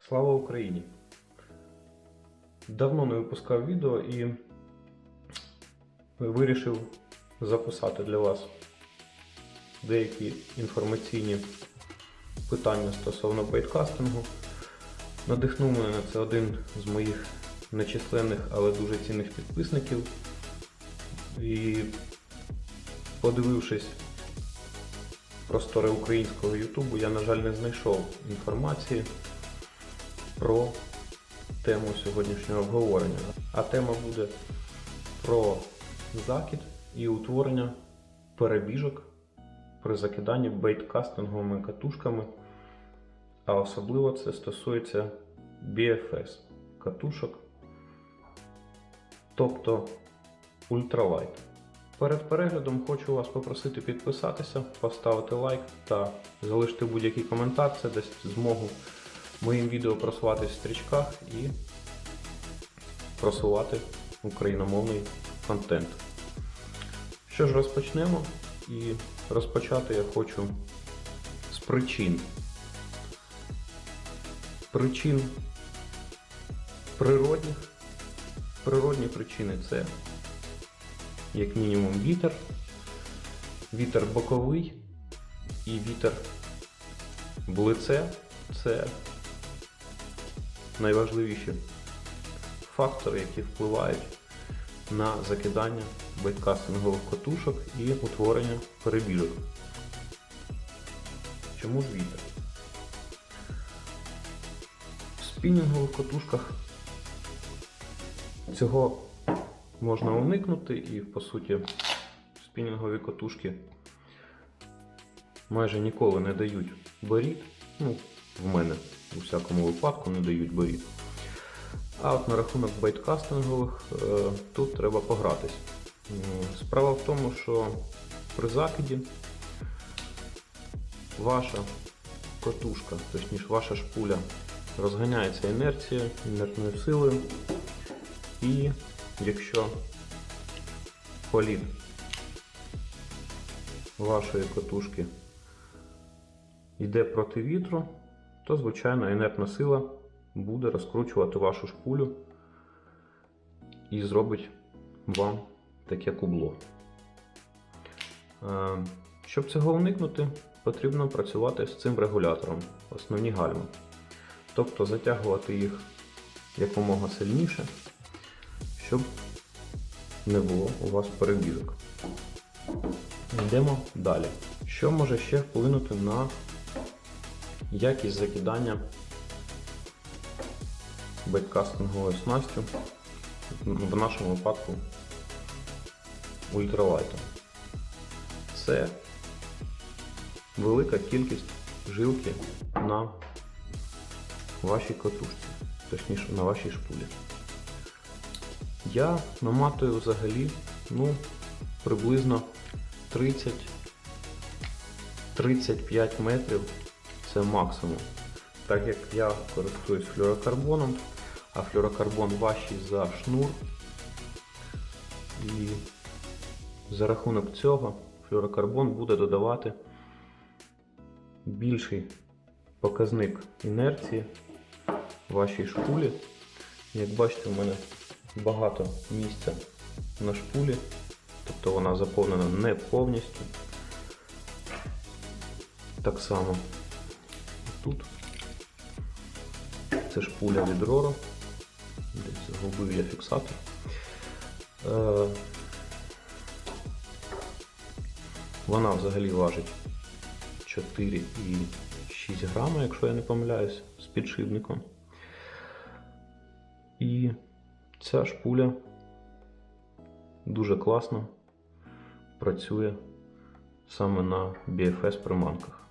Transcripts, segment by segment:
Слава Україні! Давно не випускав відео і вирішив записати для вас деякі інформаційні питання стосовно бейткастингу. Надихнув мене на це один з моїх нечисленних, але дуже цінних підписників. І подивившись простори українського Ютубу, я, на жаль, не знайшов інформації про тему сьогоднішнього обговорення. А тема буде про закид і утворення перебіжок при закиданні бейткастинговими катушками. А особливо це стосується BFS катушок, тобто ультралайт. Перед переглядом хочу вас попросити підписатися, поставити лайк та залишити будь-який коментар. Це дасть змогу моїм відео просуватись в стрічках і просувати україномовний контент. Що ж, розпочнемо. І розпочати я хочу з причин. Причин природних. Природні причини це як мінімум вітер, вітер боковий і вітер в лице це найважливіші фактори, які впливають на закидання бейткастингових катушок і утворення перебіжок. Чому ж вітер? В спінінгових катушках цього можна уникнути і, по суті, спінінгові катушки майже ніколи не дають борід. Ну, в мене у всякому випадку не дають борід. А от на рахунок бейткастингових е, тут треба погратись. Справа в тому, що при закиді ваша катушка, точніше ваша шпуля розганяється інерцією, інертною силою. І якщо політ вашої катушки йде проти вітру, то звичайно інертна сила буде розкручувати вашу шпулю і зробить вам таке кубло. Е, Щоб цього уникнути, потрібно працювати з цим регулятором, основні гальми. Тобто затягувати їх якомога сильніше, щоб не було у вас перебіжок. Йдемо далі. Що може ще вплинути на якість закидання бейткастинговою снастю, в нашому випадку ультралайтом. Це велика кількість жилки на вашій катушці, точніше на вашій шпулі. Я наматую взагалі ну, приблизно 30-35 метрів це максимум. Так як я користуюсь флюорокарбоном, а флюорокарбон важчий за шнур. І за рахунок цього флюорокарбон буде додавати більший показник інерції вашій шпулі. Як бачите, у мене багато місця на шпулі, тобто вона заповнена не повністю. Так само тут. Це шпуля від Roro. Десь загубив я фіксатор. Е, Вона взагалі важить 4,6 грама, якщо я не помиляюсь, з підшипником. І ця шпуля дуже класно працює саме на BFS приманках.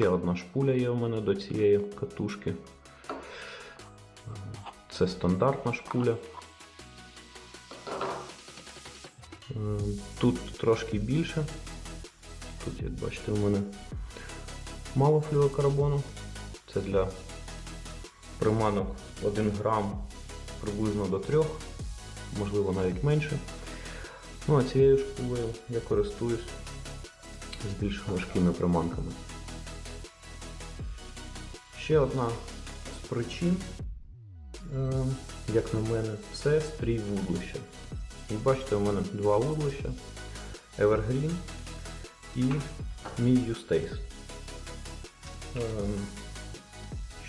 Ще одна шпуля є у мене до цієї катушки. Це стандартна шпуля. Е, Тут трошки більше. Тут, як бачите, у мене мало флюорокарбону. Це для приманок 1 грам приблизно до 3, можливо навіть менше. Ну а цією шпулею я користуюсь з більш важкими приманками. Ще одна з причин, е, як на мене, це стрій вудлища. Як бачите, у мене два вудлища, Evergreen і мій Eustace. Е,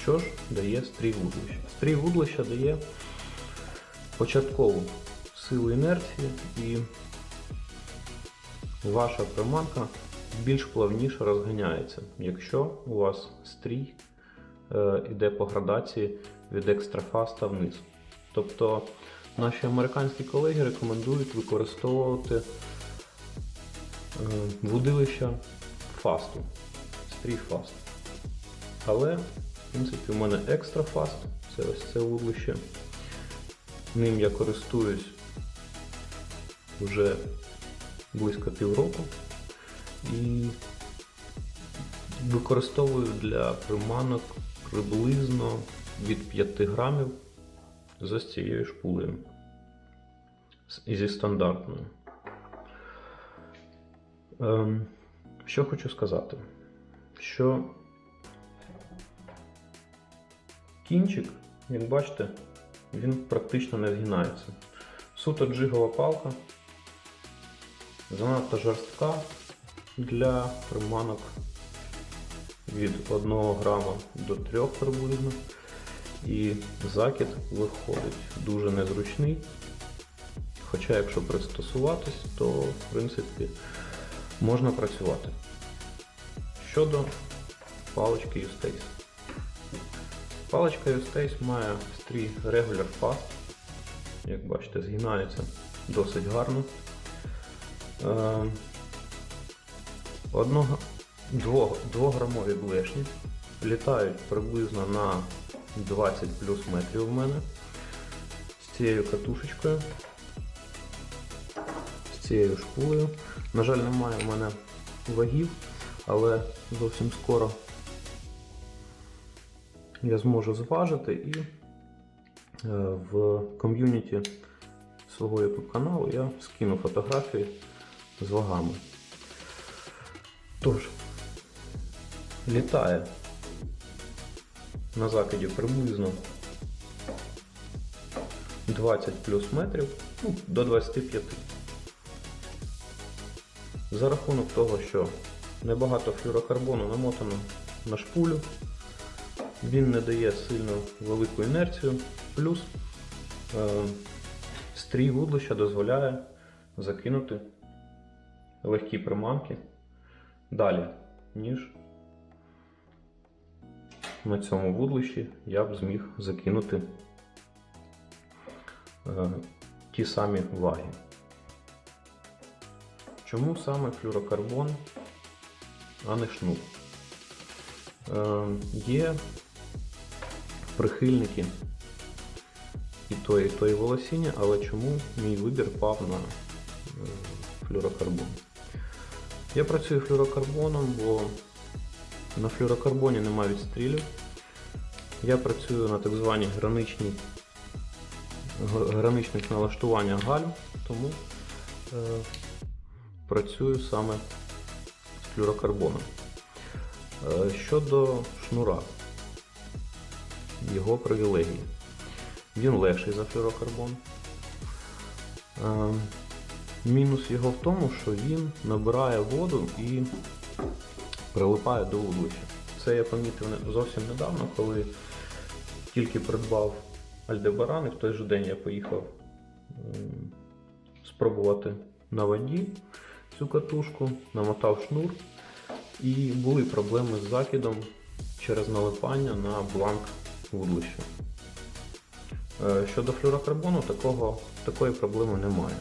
Що ж дає стрій вудлища? Стрій вудлища дає початкову силу інерції і ваша приманка більш плавніше розганяється, якщо у вас стрій е, іде по градації від екстрафаста вниз. Тобто наші американські колеги рекомендують використовувати е, вудилища фасту, стрій фаст. Але, в принципі, у мене екстра фаст, це ось це вудлище. Ним я користуюсь вже близько півроку і використовую для приманок приблизно від 5 грамів з ось цією шпулею. І зі стандартною. Ем, що хочу сказати? Що кінчик, як бачите, він практично не згинається. Суто джигова палка, занадто жорстка для приманок від 1 грама до 3 приблизно. І закид виходить дуже незручний. Хоча, якщо пристосуватись, то в принципі можна працювати. Щодо палички Eustace. Паличка Eustace має стрій Regular Fast. Як бачите, згинається досить гарно. Е, Одного, дво, двограмові блешні літають приблизно на 20 плюс метрів в мене з цією катушечкою, з цією шпулею. На жаль, немає в мене вагів, але зовсім скоро я зможу зважити і е, в ком'юніті свого YouTube каналу я скину фотографії з вагами. Тож, літає на закиді приблизно 20 плюс метрів, ну, до 25. За рахунок того, що небагато флюрокарбону намотано на шпулю, він не дає сильно велику інерцію, плюс е, стрій вудлища дозволяє закинути легкі приманки далі, ніж на цьому вудлищі я б зміг закинути е, ті самі ваги. Чому саме флюрокарбон, а не шнур? Е, є прихильники і тої, і тої волосіння, але чому мій вибір пав на е, флюрокарбон? Я працюю флюрокарбоном, бо на флюрокарбоні немає відстрілів. Я працюю на так званій граничних налаштуваннях гальм, тому е, працюю саме з флюрокарбоном. Е, щодо шнура, його привілегії. Він легший за флюрокарбон. Е, мінус його в тому, що він набирає воду і прилипає до вудлища. Це я помітив зовсім недавно, коли тільки придбав Альдебаран, і в той же день я поїхав спробувати на воді цю катушку, намотав шнур, і були проблеми з закидом через налипання на бланк вудлища. Е, Щодо флюрокарбону, такого, такої проблеми немає.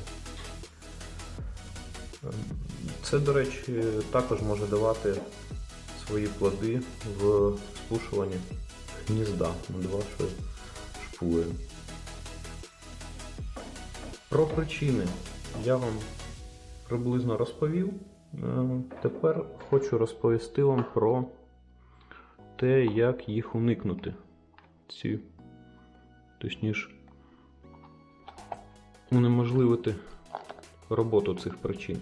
Це, до речі, також може давати свої плоди в спушуванні гнізда над вашою шпулею. Про причини я вам приблизно розповів. Е, Тепер хочу розповісти вам про те, як їх уникнути. Ці, точніше, унеможливити роботу цих причин.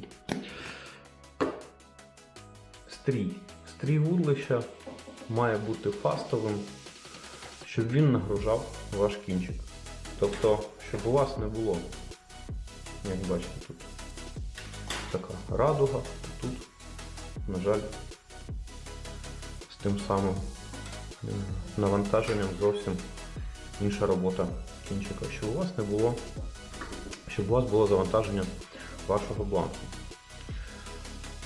Стрій. Стрій вудлища має бути фастовим, щоб він нагружав ваш кінчик. Тобто, щоб у вас не було, як бачите, тут така радуга, тут, на жаль, з тим самим навантаженням зовсім інша робота кінчика. Щоб у вас не було, щоб у вас було завантаження вашого бланку.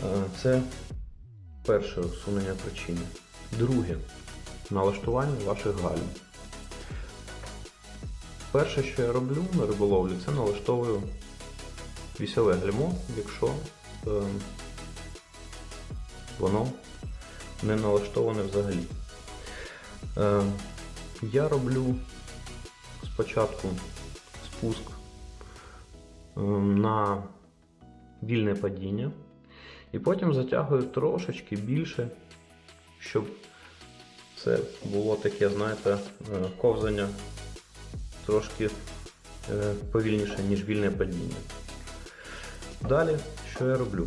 Е, Це перше усунення причини. Друге налаштування ваших гальм. Перше, що я роблю на риболовлі, це налаштовую вісове гальмо, якщо е, воно не налаштоване взагалі. Е, я роблю спочатку спуск е, на вільне падіння, і потім затягую трошечки більше, щоб це було таке, знаєте, е, ковзання трошки е, повільніше, ніж вільне падіння. Далі, що я роблю?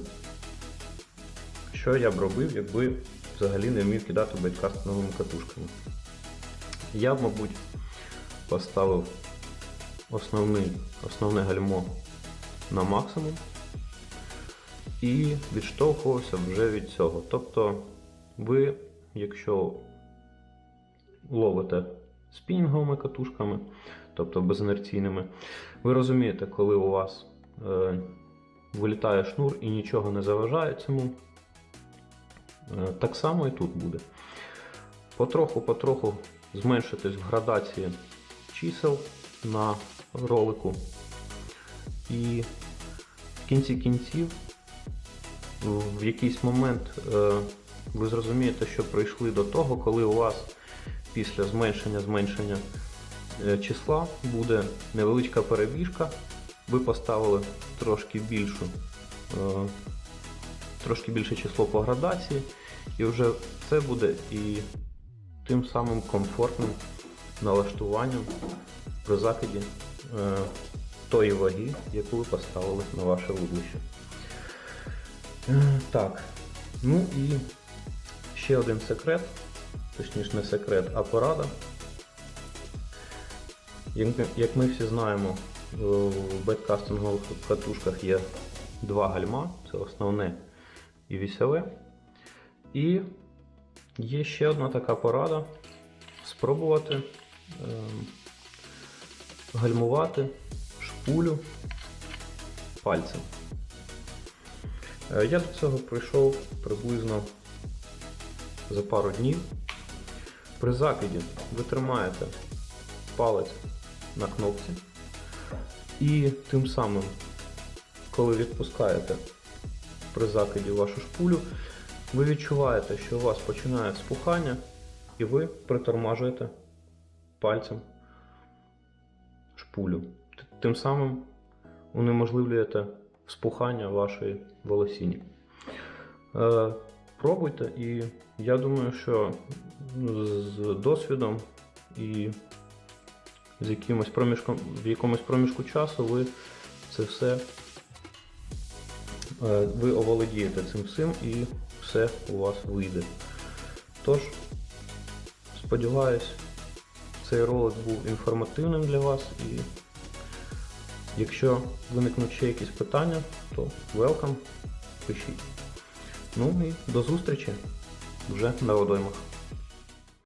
Що я б робив, якби взагалі не вмів кидати бейткастинговими катушками? Я б, мабуть, поставив основний, основне гальмо на максимум і відштовхувався вже від цього. Тобто, ви, якщо ловите спінінговими катушками, тобто безінерційними, ви розумієте, коли у вас е, вилітає шнур і нічого не заважає цьому. Е, так само і тут буде. Потроху-потроху зменшитись в градації чисел на ролику. І в кінці кінців, в якийсь момент е, ви зрозумієте, що прийшли до того, коли у вас після зменшення зменшення е, числа буде невеличка перебіжка. Ви поставили трошки більшу, е, трошки більше число по градації, і вже це буде і тим самим комфортним налаштуванням при закиді тої ваги, яку ви поставили на ваше вудлище. Е, Так, ну і ще один секрет, точніше не секрет, а порада. Як, ми всі знаємо, в беткастингових катушках є два гальма, це основне і вісове. І є ще одна така порада спробувати ем, гальмувати шпулю пальцем. Е, Я до цього прийшов приблизно за пару днів. При закиді ви тримаєте палець на кнопці і тим самим, коли відпускаєте при закиді вашу шпулю, ви відчуваєте, що у вас починає спухання, і ви притормажуєте пальцем шпулю. Тим самим унеможливлюєте спухання вашої волосіні. Е, пробуйте, і я думаю, що з досвідом і з якимось проміжком, в якомусь проміжку часу ви це все е, ви оволодієте цим всім і все у вас вийде. Тож, сподіваюсь, цей ролик був інформативним для вас і якщо виникнуть ще якісь питання, то welcome, пишіть. Ну і до зустрічі вже на водоймах.